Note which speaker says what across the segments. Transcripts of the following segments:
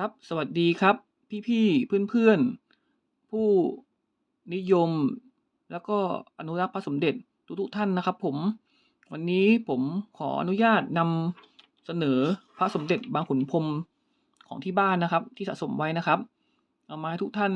Speaker 1: ครับ สวัสดีครับ พี่ๆเพื่อนๆ ผู้นิยม แล้วก็อนุรักษ์พระสมเด็จทุกๆท่านนะครับ ผม วันนี้ผมขออนุญาตนำเสนอพระสมเด็จบางขุนพรมของที่บ้านนะครับ ที่สะสมไว้นะครับ เอามาให้ทุกท่าน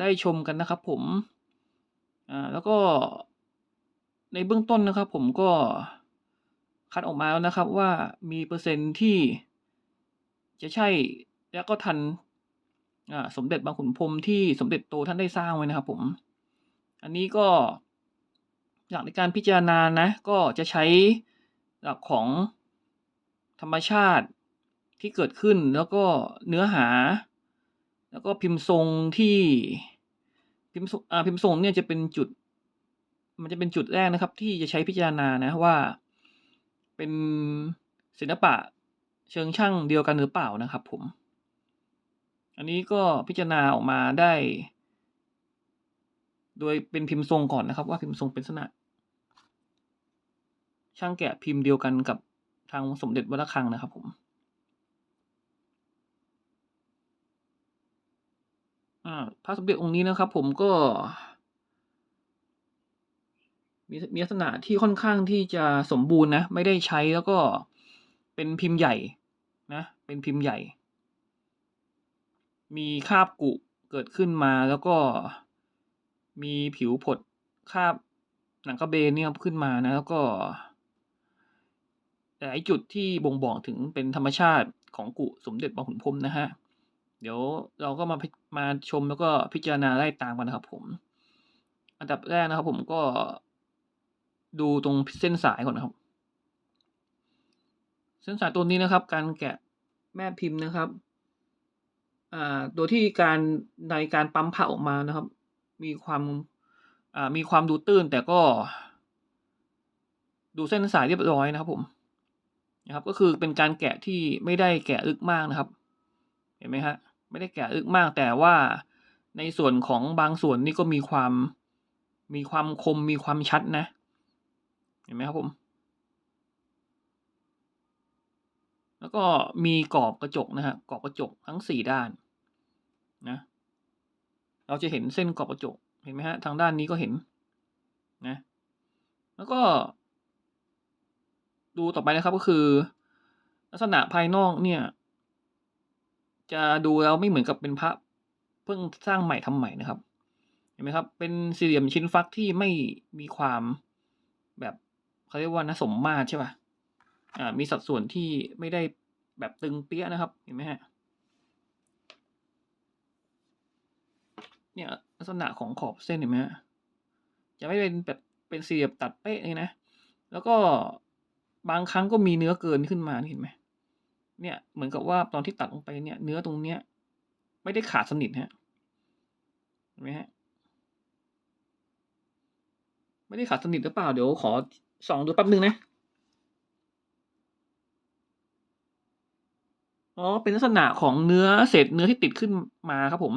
Speaker 1: ได้ชมกันนะครับ ผมแล้วก็ในเบื้องต้นนะครับ ผมก็คัดออกมาแล้วนะครับว่ามีเปอร์เซ็นต์ที่ จะใช่แล้วก็ทันสมเด็จบางขุนพรมที่สมเด็จโตท่านได้สร้างไว้นะครับผม อันนี้ก็หลักในการพิจารณานะ ก็จะใช้หลักของธรรมชาติที่เกิดขึ้นแล้วก็เนื้อหา แล้วก็พิมพ์ทรงที่พิมพ์อ่าพิมพ์ทรงเนี่ยจะเป็นจุด มันจะเป็นจุดแรกนะครับ ที่จะใช้พิจารณานะว่าเป็นศิลปะ เชิงช่างเดียวกันหรือเปล่านะครับผม อันนี้ก็พิจารณาออกมาได้ โดยเป็นพิมพ์ทรงก่อนนะครับ ว่าพิมพ์ทรงเป็นลักษณะ ช่างแกะพิมพ์เดียวกันกับทางสมเด็จวัดระฆังนะครับผมอ่าพระสมเด็จองค์นี้นะครับผมก็ มีมีลักษณะที่ค่อนข้างที่จะสมบูรณ์นะ ไม่ได้ใช้แล้วก็เป็นพิมพ์ใหญ่ นะเป็นพิมพ์ใหญ่ มีคาบกุเกิดขึ้นมาแล้วก็มีผิวผดคาบหนังกระเบนเนี่ยขึ้นมานะแล้วก็หลายจุดที่บ่งบอกถึงเป็นธรรมชาติของกุสมเด็จบางขุนพรมนะครับเดี๋ยวเราก็มามาชมแล้วก็พิจารณาไล่ตามกันนะครับผม อันดับแรกนะครับผมก็ดูตรงเส้นสายก่อนนะครับ เส้นสายตัวนี้นะครับ การแกะแม่พิมพ์นะครับอ่าโดยที่การในการปั๊มพระออกมานะครับ มีความอ่ามีความดูตื้นแต่ก็ ดูเส้นสายเรียบร้อยนะครับผมนะครับ ก็คือเป็นการแกะที่ไม่ได้แกะลึกมากนะครับ เห็นไหมครับไม่ได้แกะลึกมากแต่ว่าในส่วนของบางส่วนนี่ก็มีความมีความคมมีความชัดนะ เห็นไหมครับผม แล้วก็มีกรอบกระจกนะครับกรอบกระจกทั้ง4ด้านนะเราจะเห็นเส้นกรอบกระจกเห็นไหมครับทางด้านนี้ก็เห็นนะแล้วก็ ดูต่อไปนะครับก็คือ ลักษณะภายนอกเนี่ย จะดูแล้วไม่เหมือนกับเป็นพระเพิ่งสร้างใหม่ทำใหม่นะครับ เห็นไหมครับ เป็นสี่เหลี่ยมชิ้นฟักที่ไม่มีความแบบเขาเรียกว่าณสมมาตรใช่ปล่า?อ่า มีสัดส่วนที่ไม่ได้แบบตึงเป๊ยนะครับ เห็นไหมครับ?เนี่ยลักษณะของขอบเส้นเห็นไหมครับ?จะไม่เป็นแบบเป็นสี่เหลี่ยมตัดเป๊ะเลยนะ แล้วก็บางครั้งก็มีเนื้อเกินขึ้นมาเห็นไหม?เนี่ยเหมือนกับว่าตอนที่ตัดลงไปเนี่ย เนื้อตรงเนี้ย ไม่ได้ขาดสนิทครับเห็นไหมครับ?ไม่ได้ขาดสนิทหรือเปล่า?เดี๋ยวขอส่องดูแป๊บหนึ่งนะ อ๋อ เป็นลักษณะของเนื้อเศษเนื้อที่ติดขึ้นมาครับผม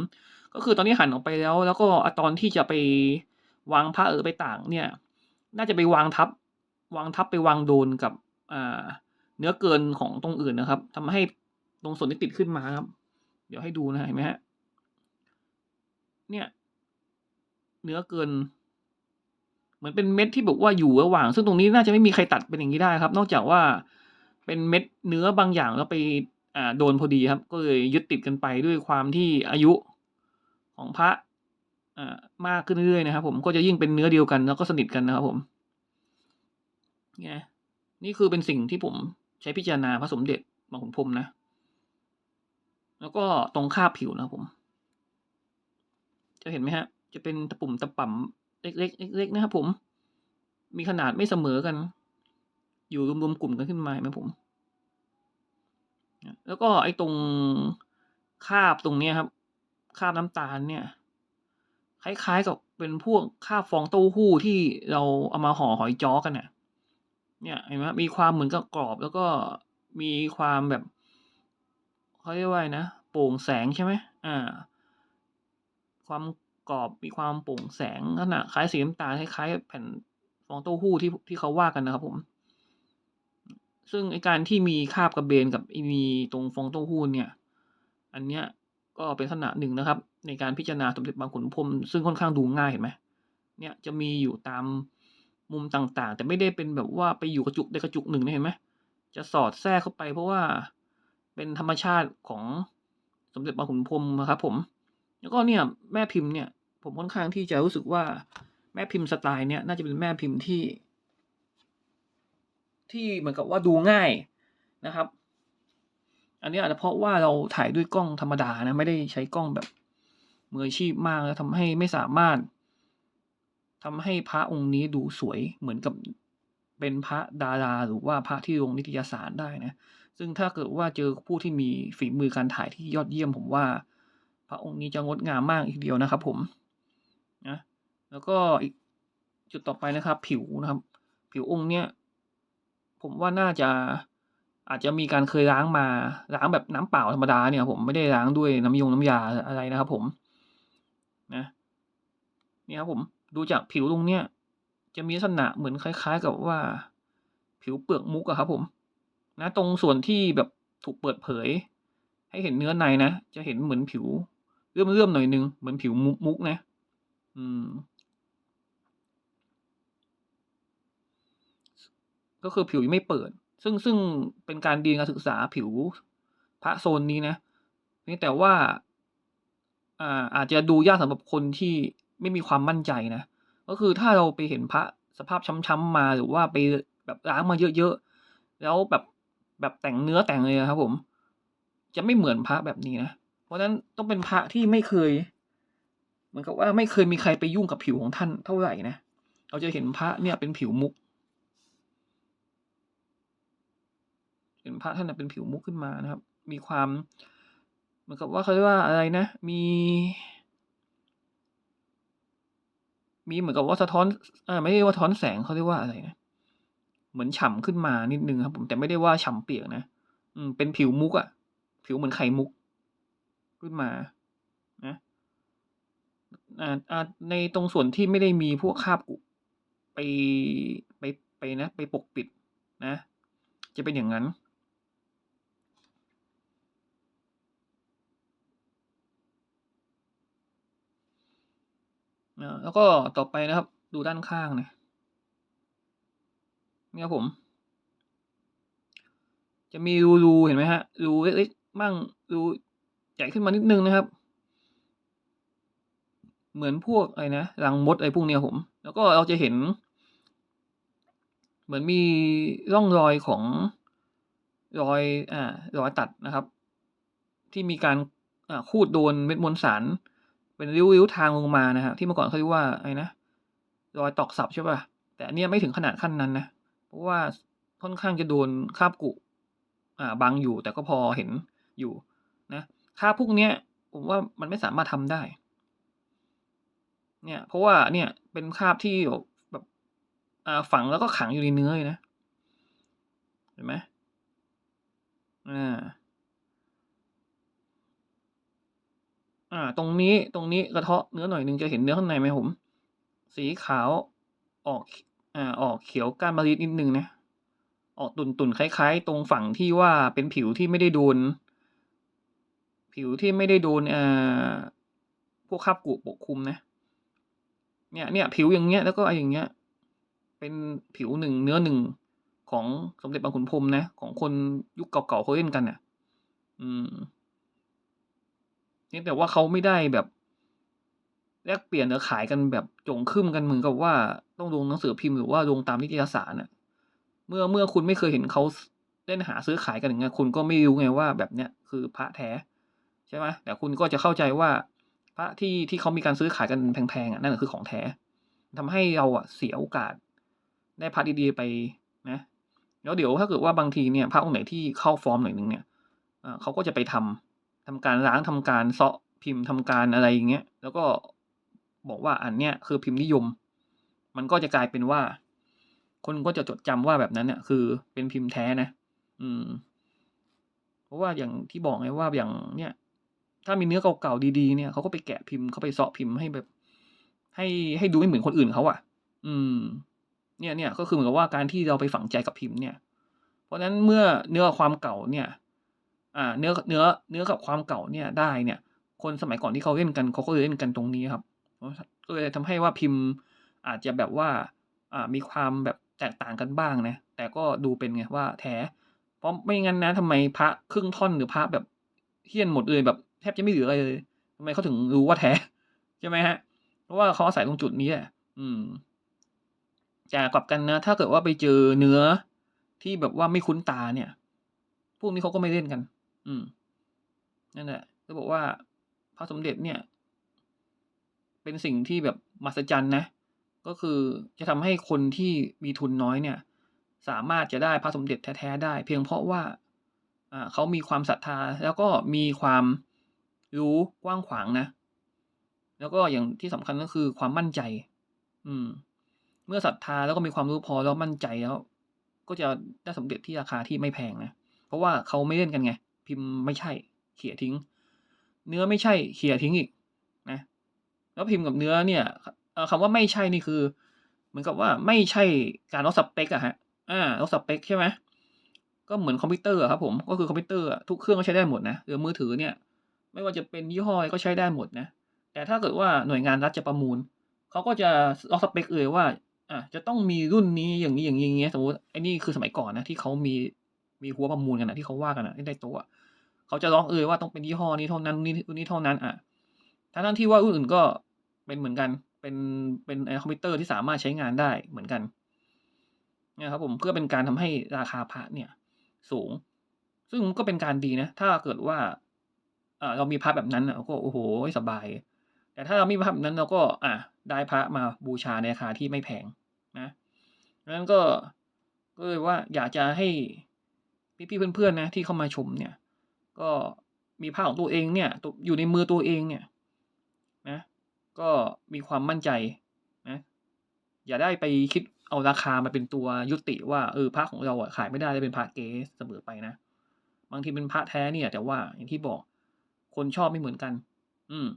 Speaker 1: ก็คือตอนนี้หั่นออกไปแล้ว แล้วก็ตอนที่จะไปวางพระหรือไปต่างเนี่ย น่าจะไปวางทับ วางทับไปวางโดนกับอ่าเนื้อเกินของตรงอื่นนะครับทำให้ตรงส่วนที่ติดขึ้นมาครับ เดี๋ยวให้ดูนะเห็นไหมครับ?เนี่ย เนื้อเกิน เหมือนเป็นเม็ดที่แบบว่าอยู่ระหว่าง ซึ่งตรงนี้น่าจะไม่มีใครตัดเป็นอย่างงี้ได้ครับ นอกจากว่าเป็นเม็ดเนื้อบางอย่างแล้วไป อ่าโดนพอดีครับ ก็เลยยึดติดกันไปด้วยความที่อายุของพระอ่ามากขึ้นเรื่อยๆนะครับ ผมก็จะยิ่งเป็นเนื้อเดียวกันแล้วก็สนิทกันนะครับ ผมไงนี่คือเป็นสิ่งที่ผมใช้พิจารณาพระสมเด็จบาขุนพรมนะ แล้วก็ตรงคาบผิวนะครับผม จะเห็นไหมครับ?จะเป็นตะปุ่มตะป่ำเล็กๆเล็กๆนะครับผม มีขนาดไม่เสมอกัน อยู่รวมๆกลุ่มกันขึ้นมาไหมผม? แล้วก็ไอ้ตรงคาบตรงเนี้ยครับ คาบน้ำตาลเนี่ย คล้ายๆกับเป็นพวกคาบฟองเต้าหู้ที่เราเอามาห่อหอยจ้อกันน่ะเนี่ยเห็นไหม?มีความเหมือนกับกรอบ แล้วก็มีความแบบเขาเรียกว่านะโปร่งแสงใช่ไหม?อาความกรอบมีความโปร่งแสงลักษณะคล้ายสีน้ำตาลคล้ายๆแผ่นฟองเต้าหู้ที่ที่เขาว่ากันนะครับผม ซึ่งไอการที่มีคาบกระเบนกับมีตรงฟองเต้าหู้เนี่ย อันเนี้ยก็เป็นลักษณะหนึ่งนะครับ ในการพิจารณาสมเด็จบางขุนพรมซึ่งค่อนข้างดูง่ายเห็นไหมเนี่ยจะมีอยู่ตามมุมต่างๆ แต่ไม่ได้เป็นแบบว่าไปอยู่กระจุกใดกระจุกหนึ่งนะเห็นไหมจะสอดแทรกเข้าไปเพราะว่าเป็นธรรมชาติของสมเด็จบางขุนพรมนะครับผม แล้วก็เนี่ยแม่พิมพ์เนี่ยผมค่อนข้างที่จะรู้สึกว่าแม่พิมพ์สไตล์เนี่ยน่าจะเป็นแม่พิมพ์ที่ ที่เหมือนกับว่าดูง่ายนะครับ อันนี้อาจจะเพราะว่าเราถ่ายด้วยกล้องธรรมดานะไม่ได้ใช้กล้องแบบมืออาชีพมากแล้วทำให้ไม่สามารถทำให้พระองค์นี้ดูสวยเหมือนกับเป็นพระดาราหรือว่าพระที่ลงนิตยสารได้นะ ซึ่งถ้าเกิดว่าเจอผู้ที่มีฝีมือการถ่ายที่ยอดเยี่ยมผมว่า พระองค์นี้จะงดงามมากอีกเดียวนะครับผมนะแล้วก็อีกจุดต่อไปนะครับ ผิวนะครับ ผิวองค์เนี้ย ผมว่าน่าจะอาจจะมีการเคยล้างมาล้างแบบน้ำเปล่าธรรมดาเนี่ยผมไม่ได้ล้างด้วยน้ำยงน้ำยาอะไรนะครับผมนะนี่ครับผมดูจากผิวตรงเนี้ยจะมีลักษณะเหมือนคล้าย ๆ กับว่า ผิวเปลือกมุกอะครับ ผม นะ ตรงส่วนที่แบบถูกเปิดเผย ให้เห็นเนื้อในนะจะเห็นเหมือนผิวเลื่อมเลื่อมหน่อยนึงเหมือนผิวมุกมุกนะ อืม ก็คือผิวยังไม่เปิด ซึ่งซึ่งเป็นการดีนการศึกษาผิวพระโซนนี้นะนี่แต่ว่าอ่าอาจจะดูยากสำหรับคนที่ไม่มีความมั่นใจนะ ก็คือถ้าเราไปเห็นพระสภาพช้ำๆมาหรือว่าไปแบบล้างมาเยอะๆแล้วแบบแบบแต่งเนื้อแต่งเลยนะครับ ผม จะไม่เหมือนพระแบบนี้นะเพราะฉะนั้นต้องเป็นพระที่ไม่เคยเหมือนกับว่าไม่เคยมีใครไปยุ่งกับผิวของท่านเท่าไหร่นะเราจะเห็นพระเนี่ยเป็นผิวมุก เห็นพระท่านเป็นผิวมุกขึ้นมานะครับ มีความเหมือนกับว่าเขาเรียกว่าอะไรนะ มี มีเหมือนกับว่าสะท้อนอ่าไม่ได้ว่าสะท้อนแสงเขาเรียกว่าอะไรนะเหมือนฉ่ำขึ้นมานิดนึงครับ ผมแต่ไม่ได้ว่าฉ่ำเปียกนะอืมเป็นผิวมุกอะผิวเหมือนไข่มุก ขึ้นมา นะอ่าอ่าในตรงส่วนที่ไม่ได้มีพวกคราบกุไปไปไปนะ ไปปกปิดนะ จะเป็นอย่างนั้น นะแล้วก็ต่อไปนะครับ ดูด้านข้างนะเนี่ยผม จะมีรูรูเห็นไหมฮะรูเล็กๆมั่งรูใหญ่ขึ้นมานิดนึงนะครับ เหมือนพวกอะไรนะรังมดอะไรพวกเนี้ยผม แล้วก็เราจะเห็น เหมือนมีร่องรอยของรอยอ่ารอยตัดนะครับ ที่มีการอ่าคูดโดนเม็ดมวลสาร เป็นริ้วๆทางลงมานะครับที่เมื่อก่อนเขาเรียกว่าอะไรนะรอยตอกสับใช่ป่ะแต่อันเนี้ยไม่ถึงขนาดขั้นนั้นนะเพราะว่าค่อนข้างจะโดนคาบกุอ่าบังอยู่แต่ก็พอเห็นอยู่นะคาบพวกเนี้ยผมว่ามันไม่สามารถทำได้ เนี่ย เพราะว่าเนี่ยเป็นคาบที่แบบอ่าฝังแล้วก็ขังอยู่ในเนื้อเลยนะเห็นไหมอ่า อ่า ตรงนี้ตรงนี้กระเทาะเนื้อหน่อยนึงจะเห็นเนื้อข้างในไหมผม สีขาวออก อ่า ออกเขียวก้านมะลินิดนึงนะออกตุ่นตุ่นคล้ายๆ ตรงฝั่งที่ว่าเป็นผิวที่ไม่ได้โดน ผิวที่ไม่ได้โดนอ่าพวกคราบกุปกคลุมนะ เนี่ยเนี่ยผิวอย่างเงี้ยแล้วก็ไออย่างเงี้ย เป็นผิวหนึ่งเนื้อหนึ่งของสมเด็จบางขุนพรมนะ ของคนยุคเก่าๆเขาเล่นกันอะ อืม นี่แต่ว่าเขาไม่ได้แบบแลกเปลี่ยนหรือขายกันแบบจงครึ่มกันเหมือนกับว่าต้องลงหนังสือพิมพ์หรือว่าลงตามนิตยสารน่ะ เมื่อเมื่อคุณไม่เคยเห็นเขาเล่นหาซื้อขายกันอย่างเงี้ยคุณก็ไม่รู้ไงว่าแบบเนี้ยคือพระแท้ใช่ไหมแต่คุณก็จะเข้าใจว่าพระที่ที่เขามีการซื้อขายกันแพงๆอะนั่นคือของแท้ทำให้เราอะเสียโอกาส ได้พระดีๆไปนะแล้วเดี๋ยวถ้าเกิดว่าบางทีเนี่ยพระองค์ไหนที่เข้าฟอร์มหน่อยนึงเนี่ยเขาก็จะไปทำ ทำการล้างทำการเซาะพิมพ์ทำการอะไรอย่างเงี้ย แล้วก็บอกว่าอันเนี้ยคือพิมพ์นิยม มันก็จะกลายเป็นว่า คนก็จะจดจำว่าแบบนั้นเนี่ยคือเป็นพิมพ์แท้นะ อืม เพราะว่าอย่างที่บอกไงว่าอย่างเนี้ยถ้ามีเนื้อเก่าๆดีๆเนี่ยเขาก็ไปแกะพิมพ์เขาไปเซาะพิมพ์ให้แบบ ให้ให้ดูไม่เหมือนคนอื่นเขาอะ อืม เนี่ยเนี่ยก็คือเหมือนกับว่าการที่เราไปฝังใจกับพิมพ์เนี่ย เพราะฉะนั้นเมื่อเนื้อความเก่าเนี่ย อ่าเนื้อเนื้อเนื้อกับความเก่าเนี่ยได้เนี่ย คนสมัยก่อนที่เขาเล่นกันเขาก็เลยเล่นกันตรงนี้ครับก็เลยทำให้ว่าพิมพ์อาจจะแบบว่าอ่ามีความแบบแตกต่างกันบ้างนะแต่ก็ดูเป็นไงว่าแท้ เพราะไม่งั้นนะทำไมพระครึ่งท่อนหรือพระแบบเฮี้ยนหมดเลยแบบแทบจะไม่เหลืออะไรเลยทำไมเขาถึงรู้ว่าแท้ใช่ไหมฮะ เพราะว่าเขาอาศัยตรงจุดนี้แหละอืมแต่กลับกันนะ ถ้าเกิดว่าไปเจอเนื้อที่แบบว่าไม่คุ้นตาเนี่ย พวกนี้เขาก็ไม่เล่นกัน อืมนั่นแหละจะบอกว่าพระสมเด็จเนี่ย เป็นสิ่งที่แบบมหัศจรรย์นะ ก็คือจะทำให้คนที่มีทุนน้อยเนี่ย สามารถจะได้พระสมเด็จแท้ๆได้ เพียงเพราะว่าอ่าเขามีความศรัทธา แล้วก็มีความรู้กว้างขวางนะ แล้วก็อย่างที่สำคัญก็คือความมั่นใจ อืม เมื่อศรัทธาแล้วก็มีความรู้พอแล้วมั่นใจแล้ว ก็จะได้สมเด็จที่ราคาที่ไม่แพงนะ เพราะว่าเขาไม่เล่นกันไง พิมพ์ไม่ใช่ เขี่ยทิ้ง เนื้อไม่ใช่ เขี่ยทิ้งอีกนะ แล้วพิมพ์กับเนื้อเนี่ยคำว่าไม่ใช่นี่คือ เหมือนกับว่าไม่ใช่การลดสเปคอะฮะ อ่าลดสเปคใช่ไหมก็เหมือนคอมพิวเตอร์ครับผม ก็คือคอมพิวเตอร์ทุกเครื่องก็ใช้ได้หมดนะหรือมือถือเนี่ย ไม่ว่าจะเป็นยี่ห้อก็ใช้ได้หมดนะ แต่ถ้าเกิดว่าหน่วยงานรัฐจะประมูล เขาก็จะลอกสเปคเลยว่า อะ จะต้องมีรุ่นนี้อย่างนี้อย่างนี้อย่างเงี้ยสมมติไอ้นี่คือสมัยก่อนนะที่เขามี มีหัวประมูลกันนะที่เขาว่ากันนะที่ได้ตัวเขาจะล็อกเอ่ยว่าต้องเป็นยี่ห้อนี้เท่านั้นนี่นี้เท่านั้นอะทั้งที่ว่ารุ่นอื่นก็เป็นเหมือนกัน เป็นเป็นคอมพิวเตอร์ที่สามารถใช้งานได้เหมือนกันนะครับผมเพื่อเป็นการทำให้ราคาพระเนี่ย สูง ซึ่งก็เป็นการดีนะ ถ้าเกิดว่าเรามีพระแบบนั้นเราก็โอ้โหสบาย แต่ถ้าเราไม่มีพระแบบนั้นเราก็ อะได้พระมาบูชาในราคาที่ไม่แพงนะนั้นก็ก็เลยว่าอยากจะให้ พี่ๆเพื่อนๆนะที่เข้ามาชมเนี่ย ก็มีพระของตัวเองเนี่ยอยู่ในมือตัวเองเนี่ยนะก็มีความมั่นใจนะอย่าได้ไปคิดเอาราคามาเป็นตัวยุติว่าเออพระของเราขายไม่ได้ได้เป็นพระเก๊เสมอไปนะบางทีเป็นพระแท้เนี่ย แต่ว่าอย่างที่บอกคนชอบไม่เหมือนกัน อืม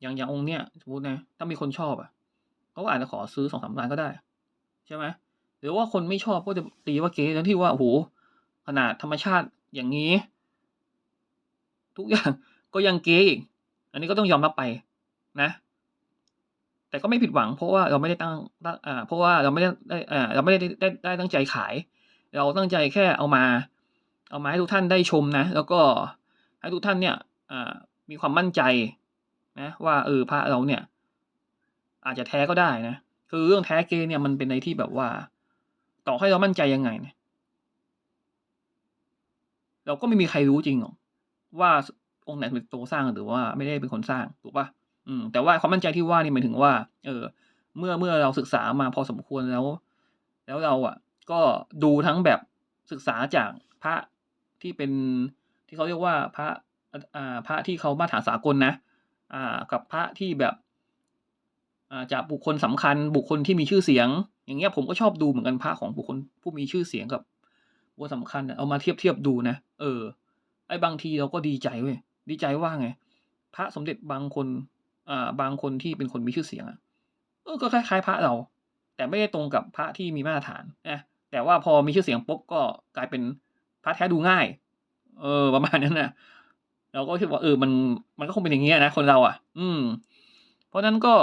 Speaker 1: อย่างอย่างองค์เนี้ยสมมตินะ ถ้ามีคนชอบอะเขาอาจจะขอซื้อสองสามล้านก็ได้ ใช่ไหม หรือว่าคนไม่ชอบก็จะตีว่าเก๊ทั้งที่ว่าโอ้โหขนาดธรรมชาติอย่างนี้ ทุกอย่างก็ยังเก๊อีกอันนี้ก็ต้องยอมรับไปนะ แต่ก็ไม่ผิดหวัง เพราะว่าเราไม่ได้ตั้งตั้งอ่าเพราะว่าเราไม่ได้ได้อ่าเราไม่ได้ได้ได้ตั้งใจขาย เราตั้งใจแค่เอามา เอามาให้ทุกท่านได้ชมนะ แล้วก็ให้ทุกท่านเนี่ยอ่ามีความมั่นใจนะ ว่าเออพระเราเนี่ย อาจจะแท้ก็ได้นะคือเรื่องแท้เกเนี่ยมันเป็นในที่แบบว่า ต่อให้เรามั่นใจยังไงเนี่ยเราก็ไม่มีใครรู้จริงหรอกว่าองค์ไหนเป็นตัวสร้างหรือว่าไม่ได้เป็นคนสร้างถูกปะอืมแต่ว่าความมั่นใจที่ว่านี่หมายถึงว่า เออ เมื่อเมื่อเราศึกษามาพอสมควรแล้ว แล้วเราอะ ก็ดูทั้งแบบศึกษาจากพระที่เป็นที่เขาเรียกว่าพระอ่าพระที่เขามาตรฐานสากลนะ อ่า กับพระที่แบบ จากบุคคลสำคัญ บุคคลที่มีชื่อเสียง อย่างเงี้ยผมก็ชอบดูเหมือนกันพระของบุคคลผู้มีชื่อเสียงกับบุคคลสำคัญเอามาเทียบเทียบดูนะเออ ไอ้บางทีเราก็ดีใจเว้ยดีใจว่าไง พระสมเด็จบางคนอ่าบางคนที่เป็นคนมีชื่อเสียงอะเออก็คล้ายๆพระเรา แต่ไม่ได้ตรงกับพระที่มีมาตรฐานนะแต่ว่าพอมีชื่อเสียงปุ๊บก็กลายเป็นพระแท้ดูง่าย เออ ประมาณนั้นนะเราก็คิดว่าเออมันมันก็คงเป็นอย่างเงี้ยนะคนเราอะ อืม เพราะนั้นก็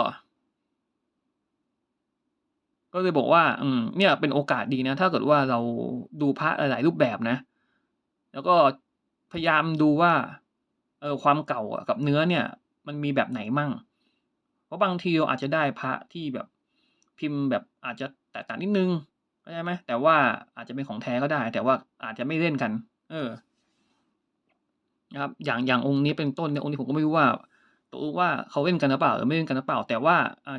Speaker 1: ก็เลยบอกว่า อืม เนี่ยเป็นโอกาสดีนะ ถ้าเกิดว่าเราดูพระหลาย ๆ รูปแบบนะ แล้วก็พยายามดูว่า เออความเก่ากับเนื้อเนี่ย มันมีแบบไหนมั่ง เพราะบางทีเราอาจจะได้พระที่แบบพิมพ์แบบอาจจะแตกต่างนิดนึงเข้าใจไหมแต่ว่าอาจจะเป็นของแท้ก็ได้ แต่ว่าอาจจะไม่เล่นกัน เออ นะครับ อย่างอย่างองค์นี้เป็นต้นเนี่ยองค์นี้ผมก็ไม่รู้ว่า ว่าเขาเล่นกันหรือเปล่าหรือไม่เล่นกันหรือเปล่า แต่ว่า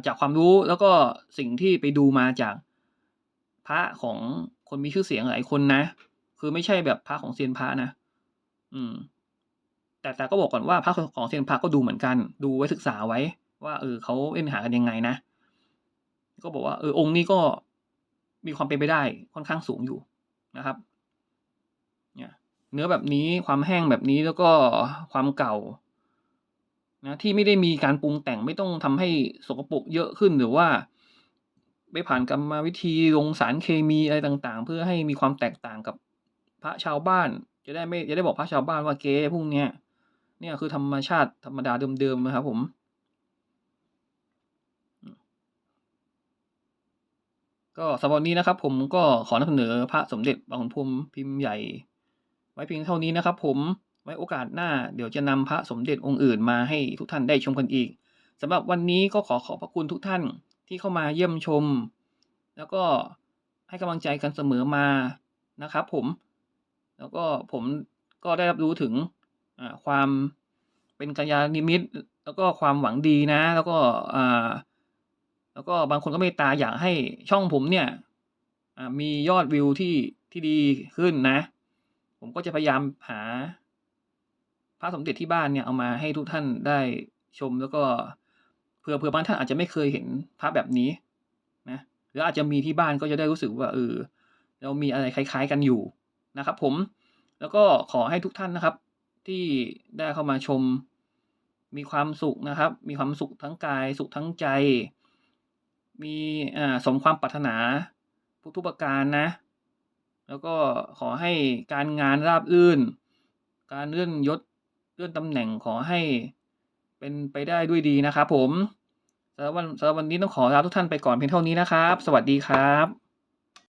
Speaker 1: จากความรู้แล้วก็สิ่งที่ไปดูมาจากพระของคนมีชื่อเสียงหลายคนนะ คือไม่ใช่แบบพระของเซียนพระนะ อืม แต่แต่ก็บอกก่อนว่าพระของเซียนพระก็ดูเหมือนกัน ดูไว้ศึกษาไว้ ว่าเออเขาเล่นหากันยังไงนะ ก็บอกว่าเออองค์นี้ก็มีความเป็นไปได้ค่อนข้างสูงอยู่นะครับเนี่ยเนื้อแบบนี้ความแห้งแบบนี้แล้วก็ความเก่า นะที่ไม่ได้มีการปรุงแต่งไม่ต้องทำให้สกปรกเยอะขึ้นหรือว่าไม่ผ่านกรรมวิธีลงสารเคมีอะไรต่างๆ เพื่อให้มีความแตกต่างกับพระชาวบ้าน จะได้ไม่จะได้บอกพระชาวบ้านว่าเก๊พวกเนี้ยเนี่ยคือธรรมชาติธรรมดาเดิมๆนะครับผมก็สำหรับนี้นะครับ ผมก็ขอนำเสนอพระสมเด็จบางขุนพรมพิมพ์ใหญ่ ไว้เพียงเท่านี้นะครับ ผม ไว้โอกาสหน้าเดี๋ยวจะนำพระสมเด็จองค์อื่นมาให้ทุกท่านได้ชมกันอีกสำหรับวันนี้ก็ขอขอบพระคุณทุกท่านที่เข้ามาเยี่ยมชม แล้วก็ให้กำลังใจกันเสมอมานะครับผม แล้วก็ผมก็ได้รับรู้ถึงความเป็นกัลยาณิมิต แล้วก็ความหวังดีนะ แล้วก็อแล้วก็บางคนก็เมตตาอยากให้ช่องผมเนี่ยมียอดวิวที่ที่ดีขึ้นนะ ผมก็จะพยายามหา พระสมเด็จที่บ้านเนี่ยเอามาให้ทุกท่านได้ชมแล้วก็เผื่อเผื่อบางท่านอาจจะไม่เคยเห็นพระแบบนี้นะหรืออาจจะมีที่บ้านก็จะได้รู้สึกว่าเออเรามีอะไรคล้าย ๆ กันอยู่นะครับ ผมแล้วก็ขอให้ทุกท่านนะครับ ที่ได้เข้ามาชมมีความสุขนะครับ มีความสุขทั้งกายสุขทั้งใจ มีอ่าสมความปรารถนาทุกๆประการนะ แล้วก็ขอให้การงานราบรื่น การเลื่อนยศ ลื่อนตำแหน่งขอให้เป็นไปได้ด้วยดีนะครับผมสำหรับวันสำหรับวันนี้ต้องขอลาทุกท่านไปก่อนเพียงเท่านี้นะครับ สวัสดีครับ